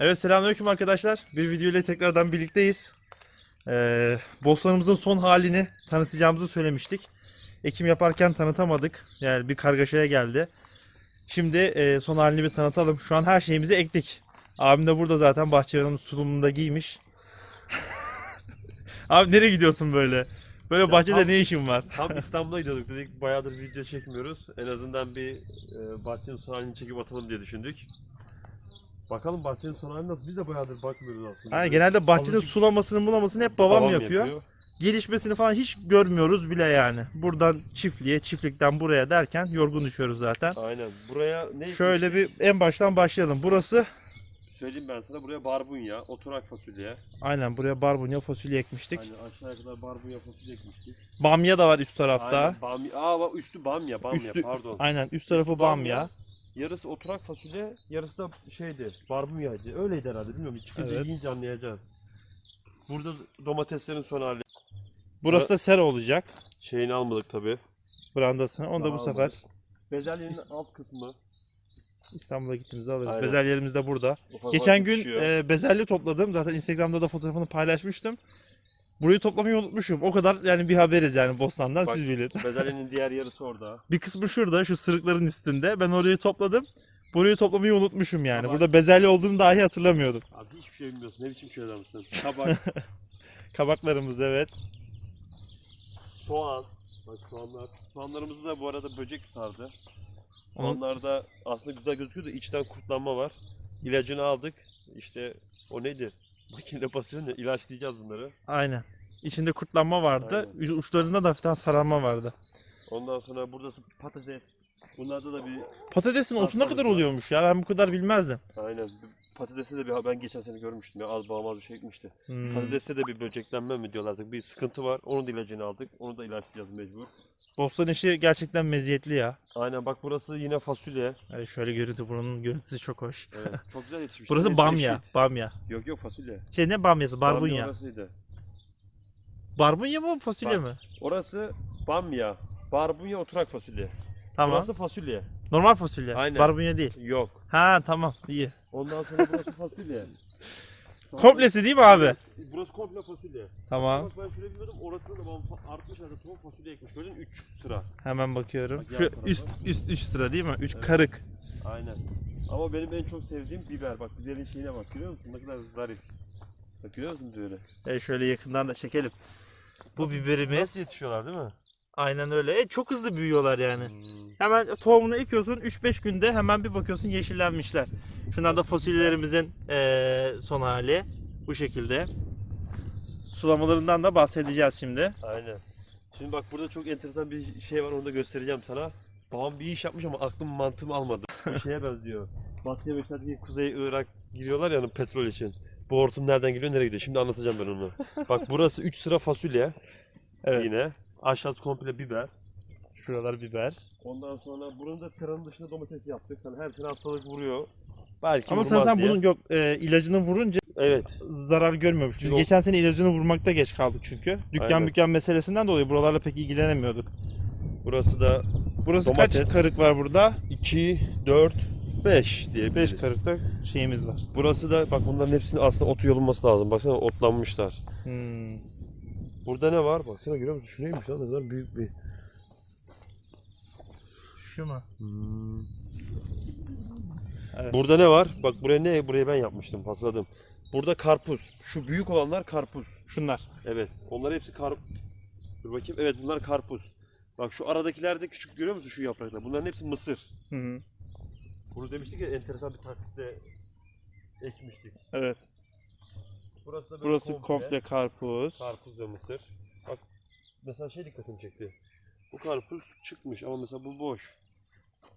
Evet selamünaleyküm arkadaşlar. Bir video ile tekrardan birlikteyiz. Ee, bostanımızın son halini tanıtacağımızı söylemiştik. Ekim yaparken tanıtamadık. Yani bir kargaşaya geldi. Şimdi e, son halini bir tanıtalım. Şu an her şeyimizi ektik. Abim de burada zaten bahçevanın sulumunda giymiş. Abi nereye gidiyorsun böyle? Böyle bahçede tam- ne işin var? Tam İstanbul'a gidiyorduk dedik bayağıdır video çekmiyoruz. En azından bir e, bahçenin son halini çekip atalım diye düşündük. Bakalım bahçenin son hali nasıl? Biz de bayağıdır bakmıyoruz aslında. Yani genelde bahçenin Alıcı- sulamasını bulamasını hep babam, yapıyor. Gelişmesini falan hiç görmüyoruz bile yani. Buradan çiftliğe, çiftlikten buraya derken yorgun düşüyoruz zaten. Aynen. Buraya ne Şöyle bir en baştan başlayalım. Burası söyleyeyim ben sana. Buraya barbunya, oturak fasulye. aynen buraya barbunya fasulye ekmiştik. Aynen aşağıya kadar barbunya fasulye ekmiştik. Bamya da var üst tarafta. Aynen. Bamya. Aa bak üstü bamya, bamya Üstü- pardon. Aynen üst tarafı Üstü bamya. Yarısı oturak fasulye, yarısı da şeydi, barbunyaydı. Öyleydi herhalde bilmiyorum. Çıkınca Evet. yiyince anlayacağız. Burada domateslerin son hali. Burası da sera olacak. Şeyini almadık tabi. Brandasını. Onu da bu Daha sefer almadık. Bezelyenin İst- alt kısmı. İstanbul'a gittiğimizde alırız. Aynen. Bezelyelerimiz de burada. ufak Geçen gün e, bezelye topladım. Zaten Instagram'da da fotoğrafını paylaşmıştım. Burayı toplamayı unutmuşum. O kadar yani bir haberiz yani Bostan'dan Bak. siz bilin. Bezelyenin diğer yarısı orada. Bir kısmı şurada şu sırıkların üstünde. Ben orayı topladım. Burayı toplamayı unutmuşum yani. Ama- Burada bezelye olduğunu dahi hatırlamıyordum. Abi hiçbir şey bilmiyorsun. Ne biçim şeyler misin? Kabak, Kabaklarımız evet. soğan. Bak soğanlar. Soğanlarımızı da bu arada böcek sardı. Soğanlarda aslında güzel gözüküyor da içten kurtlanma var. İlacını aldık. İşte o neydi? Makine basıyorsun ya ilaçlayacağız bunları. Aynen. İçinde kurtlanma vardı. Uç- Uçlarında da hafiften sararma vardı. Ondan sonra buradası patates. Bunlarda da bir Patatesin otu ne kadar var. oluyormuş ya. Ben bu kadar bilmezdim. aynen patateste de bir ben geçen sene görmüştüm ya az babam az bir şey ekmişti. Hmm. Patateste de bir böceklenme mi diyorlar artık bir sıkıntı var. Onun da ilacını aldık. Onu da ilaçlayacağız mecbur. Bostan işi gerçekten meziyetli ya. Aynen bak burası yine fasulye. Yani şöyle görüntü buranın görüntüsü çok hoş. Evet, çok güzel yetişmiş. Burası Hepsi bamya. eşit. Bamya. Yok yok fasulye. Şey ne bamyası? Bamya Barbunya. orasıydı. Barbunya mı fasulye Bak. mi? Orası bamya. Barbunya oturak fasulye. Tamam. Burası fasulye. Normal fasulye. Aynen. Barbunya değil. Yok. Ha tamam iyi. Ondan sonra burası fasulye. Komplesi değil mi abi? Burası komple fasulye. Tamam. Bak ben şöyle bilmiyordum. Orasında da babam fa- artmış halde tohum fasulye ekmiş. Gördün 3 sıra. Hemen bakıyorum. Bak yan Şu tarafa. üst üst üst sıra değil mi? Üç Evet. karık. Aynen. Ama benim en çok sevdiğim biber. Bak biberin şeyine bak görüyor musun? Ne kadar zarif. Bak görüyor musun böyle? E şöyle yakından da çekelim. Bu Nasıl- biberimiz. Nasıl yetişiyorlar değil mi? Aynen öyle. E, çok hızlı büyüyorlar yani. Hmm. Hemen tohumunu ekiyorsun 3-5 günde hemen bir bakıyorsun yeşillenmişler. Şunlar da fasulyelerimizin eee, son hali. Bu şekilde. Sulamalarından da bahsedeceğiz şimdi. Aynen. Şimdi bak burada çok enteresan bir şey var onu da göstereceğim sana. Babam bir iş yapmış ama aklım mantığım almadı. Bu şeye benziyor. Başka Beşiktaş'taki Kuzey Irak giriyorlar ya hani petrol için. Bu hortum nereden geliyor nereye gidiyor? Şimdi anlatacağım ben onu. Bak burası 3 sıra fasulye Evet. yine. Aşağısı komple biber. Şuralar biber. Ondan sonra buranın da seranın dışında domates yaptık. Hani her sene hastalık vuruyor. Belki Ama vurmaz sen diye. bunun yok e, ilacını vurunca Evet. zarar görmüyormuş. Biz Yok. geçen sene ilacını vurmakta geç kaldık çünkü. Dükkan Aynen. dükkan meselesinden dolayı buralarla pek ilgilenemiyorduk. Burası da Burası Domates. kaç karık var burada? 2, 4, 5 diye 5 karıkta şeyimiz var. Burası da bak bunların hepsinin aslında otu yolunması lazım. Baksana otlanmışlar. Hmm. Burada ne var? Baksana görüyor musun? Şu neymiş lan? Ne kadar büyük bir. Şu mu? Evet. Burada ne var? Bak buraya ne? Buraya ben yapmıştım. Pasladım. Burada karpuz. Şu büyük olanlar karpuz. Şunlar. Evet. Onlar hepsi kar... Dur bakayım. Evet bunlar karpuz. Bak şu aradakiler de küçük görüyor musun şu yapraklar? Bunların hepsi mısır. Hı hı. Bunu demiştik ya enteresan bir taktikle ekmiştik. Evet. Burası da böyle Burası komple karpuz. Karpuz ve mısır. Bak mesela şey dikkatimi çekti. Bu karpuz çıkmış ama mesela bu boş.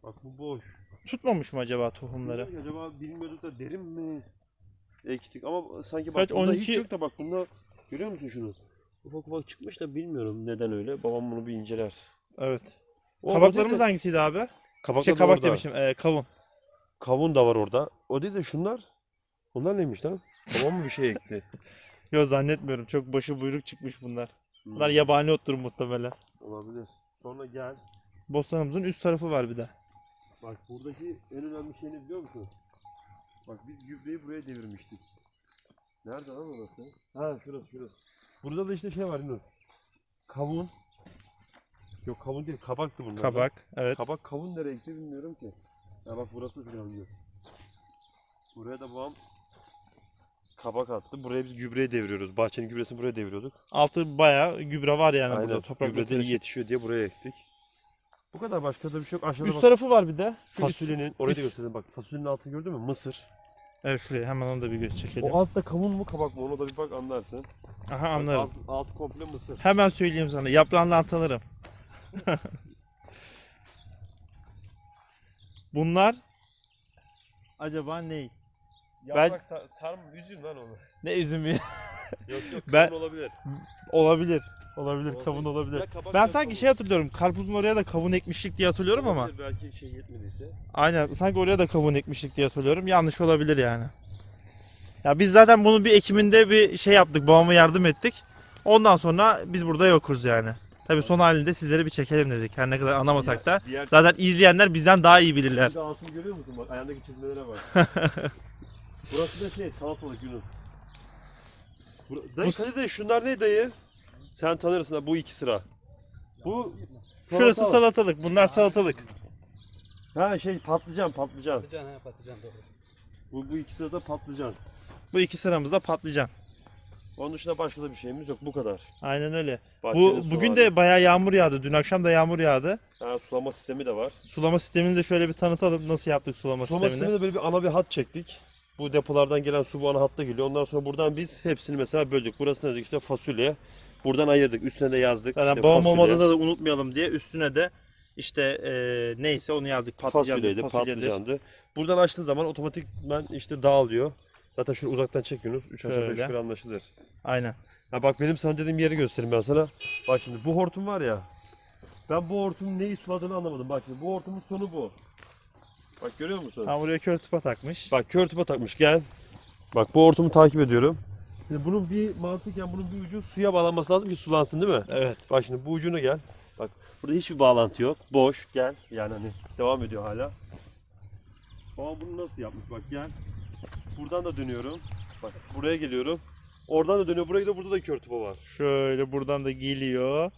Bak bu boş. Tutmamış mı acaba tohumları? Bunlar Acaba bilmiyorduk da derin mi ektik ama sanki bak Kaç, bunda 12 hiç yok da bak bunda görüyor musun şunu? Ufak ufak çıkmış da bilmiyorum neden öyle. Babam bunu bir inceler. Evet. O Kabaklarımız de- hangisiydi abi? Kabaklar Şey kabak orada. demişim. E, kavun. Kavun da var orada. O değil de şunlar. Bunlar neymiş lan? Babam mı bir şey ekti? Yok zannetmiyorum. Çok başı buyruk çıkmış bunlar. Hmm, Bunlar yabani ottur muhtemelen. Olabilir. Sonra gel. Bostanımızın üst tarafı var bir de. Bak buradaki en önemli şey ne biliyor musun? Bak biz gübreyi buraya devirmiştik. Nerede lan orası? Ha şurası şurası. Burada da işte şey var Yunus. Kavun. Yok kavun değil kabaktı bunlar. da. Kabak. Evet. Kabak kavun nereye gitti bilmiyorum ki. Ya bak burası filan diyor. Buraya da babam kabak attı. Buraya biz gübreyi deviriyoruz. Bahçenin gübresini buraya deviriyorduk. Altı bayağı gübre var yani burada toprakta. Gübre de iyi karışık. yetişiyor diye buraya ektik. Bu kadar başka da bir şey yok. Aşağıda Üst bak tarafı var bir de. Şu fasulyenin, orayı da üst- göstereyim bak. Fasulyenin altını gördün mü? Mısır. Evet şuraya hemen onu da bir göz çekelim. O altta kavun mu kabak mı? Ona da bir bak anlarsın. Aha Bak, anlarım. Alt, altı komple mısır. Hemen söyleyeyim sana. Yaprağından tanırım. Bunlar acaba ne? Yaprak sar, sarm üzüm lan onu. Ne üzümü? Yok yok Ben- kavun olabilir. olabilir. Olabilir. Olabilir. Kavun olabilir. Ya kabak Ben sanki kavun. şey hatırlıyorum. Karpuzun oraya da kavun ekmişlik diye hatırlıyorum ama. Olabilir, Belki şey yetmediyse. Aynen. Sanki oraya da kavun ekmişlik diye hatırlıyorum. Yanlış olabilir yani. Ya biz zaten bunu bir ekiminde bir şey yaptık. Babama yardım ettik. Ondan sonra biz burada yokuz yani. Tabii son halinde sizlere bir çekelim dedik. Her ne kadar anlamasak da. Diğer Zaten izleyenler bizden daha iyi bilirler. Bir de görüyor musun bak ayağındaki çizmelere bak. Burası da şey salatalık Yunus. Bura, dayı Bu- dayı şunlar ne dayı? Sen tanırsın ha bu iki sıra. Bu Şurası salatalık. Bunlar salatalık. Ha şey patlıcan patlıcan. Patlıcan ha patlıcan doğru. Bu, bu iki sırada patlıcan. Bu iki sıramızda patlıcan. Onun dışında başka da bir şeyimiz yok bu kadar. Aynen öyle. Bahçenin Bu su bugün var. de bayağı yağmur yağdı. Dün akşam da yağmur yağdı. Ha, sulama sistemi de var. Sulama sistemini de şöyle bir tanıtalım. Nasıl yaptık sulama, Sulama sistemini? sisteminde böyle bir ana bir hat çektik. Bu depolardan gelen su bu ana hatta geliyor. Ondan sonra buradan biz hepsini mesela böldük. Burası ne dedik işte fasulye. Buradan ayırdık. Üstüne de yazdık. Zaten İşte babam fasulye. olmadığında da unutmayalım diye üstüne de işte eee, neyse onu yazdık. Patlıcandır, fasulyeydi, fasulyedir. patlıcandı. Buradan açtığın zaman otomatikman işte dağılıyor. Zaten şöyle uzaktan çekiyorsunuz. 3 aşağı 5 Şöyle. yukarı anlaşılır. Aynen. Ya bak benim sana dediğim yeri göstereyim ben sana. Bak şimdi bu hortum var ya. Ben bu hortumun neyi suladığını anlamadım. Bak şimdi bu hortumun sonu bu. Bak görüyor musun? Ha buraya kör tıpa takmış. Bak kör takmış gel. Bak bu hortumu takip ediyorum. Şimdi bunun bir mantıken bunun bir ucu suya bağlanması lazım ki sulansın değil mi? Evet. Bak şimdi bu ucuna gel. Bak burada hiçbir bağlantı yok. Boş gel. Yani hani devam ediyor hala. Ama bunu nasıl yapmış bak gel. Buradan da dönüyorum. Bak buraya geliyorum. Oradan da dönüyor. Buraya gidiyor. Burada da kör tüpe var. Şöyle buradan da geliyor.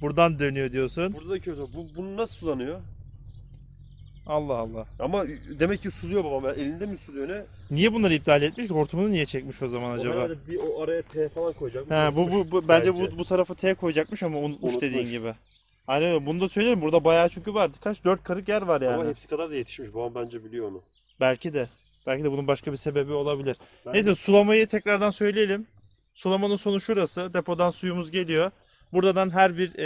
Buradan dönüyor diyorsun. Burada da kör tüpe. Bu, bunu nasıl sulanıyor? Allah Allah. Ama demek ki suluyor babam. Yani elinde mi suluyor ne? Niye bunları iptal etmiş ki? Hortumunu niye çekmiş o zaman O acaba? herhalde bir o araya T falan koyacak. Ha bu bu, bu bence, Bence. bu bu tarafa T koyacakmış ama unutmuş, Unutmuş. dediğin gibi. Aynen öyle. Bunu da söyleyeyim. Burada bayağı çünkü var. Kaç? Dört karık yer var yani. Ama hepsi kadar da yetişmiş. Babam bence biliyor onu. Belki de. Belki de bunun başka bir sebebi olabilir. Ben- Neyse sulamayı tekrardan söyleyelim. Sulamanın sonu şurası. Depodan suyumuz geliyor. Buradan her bir e,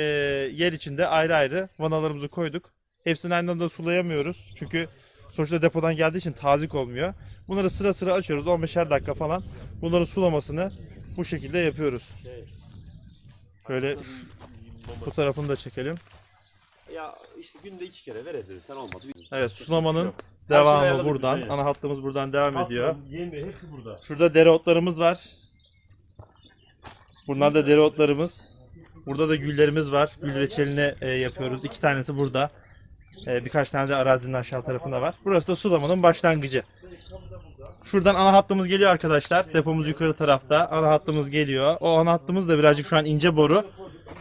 yer içinde ayrı ayrı vanalarımızı koyduk. Hepsini aynı anda sulayamıyoruz. Çünkü sonuçta depodan geldiği için tazik olmuyor. Bunları sıra sıra açıyoruz. 15'er dakika falan. Bunların sulamasını bu şekilde yapıyoruz. Şöyle bu tarafını da çekelim. Ya işte günde iki kere ver edin. Sen olmadı. Evet sulamanın devamı buradan. Ana hattımız buradan devam ediyor. Yenge hepsi burada. Şurada dereotlarımız var. Bunlar da dereotlarımız. Burada da güllerimiz var. Gül reçelini e, yapıyoruz. İki tanesi burada. E, birkaç tane de arazinin aşağı tarafında var. Burası da sulamanın başlangıcı. Şuradan ana hattımız geliyor arkadaşlar. Depomuz yukarı tarafta. Ana hattımız geliyor. O ana hattımız da birazcık şu an ince boru.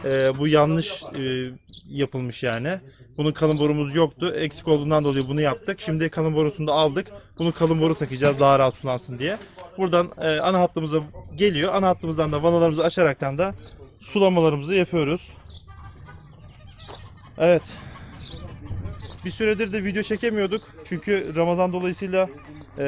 E, bu yanlış e, yapılmış yani. Bunun kalın borumuz yoktu. Eksik olduğundan dolayı bunu yaptık. Şimdi kalın borusunu da aldık. Bunu kalın boru takacağız daha rahat sulansın diye. Buradan e, ana hattımıza geliyor. Ana hattımızdan da vanalarımızı açaraktan da sulamalarımızı yapıyoruz. Evet. Bir süredir de video çekemiyorduk. Çünkü Ramazan dolayısıyla e,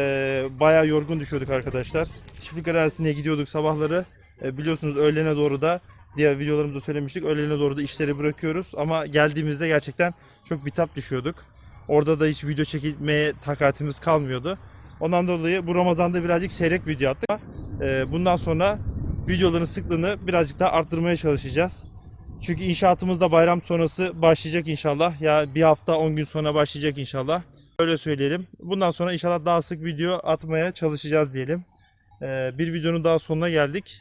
bayağı yorgun düşüyorduk arkadaşlar. Çiftlik arazisine gidiyorduk sabahları. E, biliyorsunuz öğlene doğru da diğer videolarımızda söylemiştik. Öğlene doğru da işleri bırakıyoruz. Ama geldiğimizde gerçekten çok bitap düşüyorduk. Orada da hiç video çekmeye takatimiz kalmıyordu. Ondan dolayı bu Ramazan'da birazcık seyrek video attık. Ee, bundan sonra videoların sıklığını birazcık daha arttırmaya çalışacağız. Çünkü inşaatımız da bayram sonrası başlayacak inşallah. Ya bir hafta 10 gün sonra başlayacak inşallah. Öyle söyleyelim. Bundan sonra inşallah daha sık video atmaya çalışacağız diyelim. Ee, bir videonun daha sonuna geldik.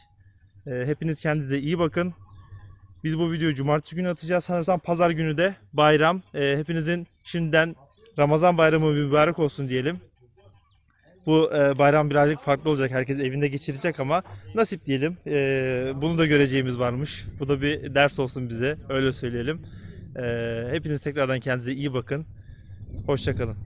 Ee, hepiniz kendinize iyi bakın. Biz bu videoyu cumartesi günü atacağız. Sanırsam pazar günü de bayram. Ee, hepinizin şimdiden Ramazan bayramı mübarek olsun diyelim. Bu e, bayram birazcık farklı olacak. Herkes evinde geçirecek ama nasip diyelim. E, bunu da göreceğimiz varmış. Bu da bir ders olsun bize. Öyle söyleyelim. E, hepiniz tekrardan kendinize iyi bakın. Hoşçakalın.